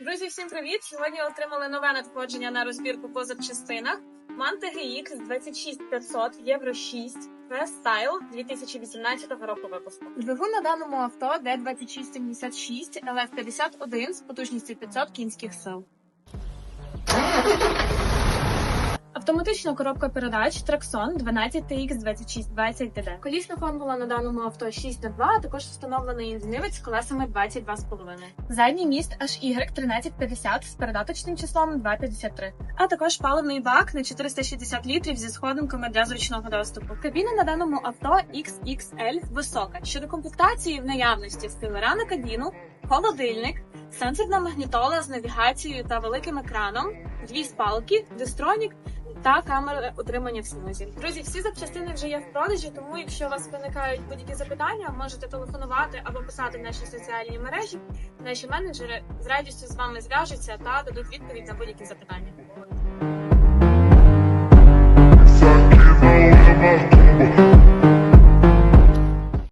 Друзі, всім привіт! Сьогодні отримали нове надходження на розбірку по запчастинах. Манта GX 26500 Євро 6 Стайл 2018 року випуску. Двигун на даному авто D2676 LF51 з потужністю 500 кінських сил. Автоматична коробка передач Traxxon 12 TX 2620 DD. Колісна формула на даному авто 6 на 2, а також встановлений інженівець з колесами 22,5. Задній міст HY 1350 з передаточним числом 253, а також паливний бак на 460 літрів зі сходинками для зручного доступу. Кабіна на даному авто XXL висока. Щодо комплектації в наявності стилера на кабіну, холодильник, сенсорна магнітола з навігацією та великим екраном, дві спалки, дистронік та камери утримання в смузі. Друзі, всі запчастини вже є в продажі, тому якщо у вас виникають будь-які запитання, можете телефонувати або писати в наші соціальні мережі. Наші менеджери з радістю з вами зв'яжуться та дадуть відповідь на будь-які запитання.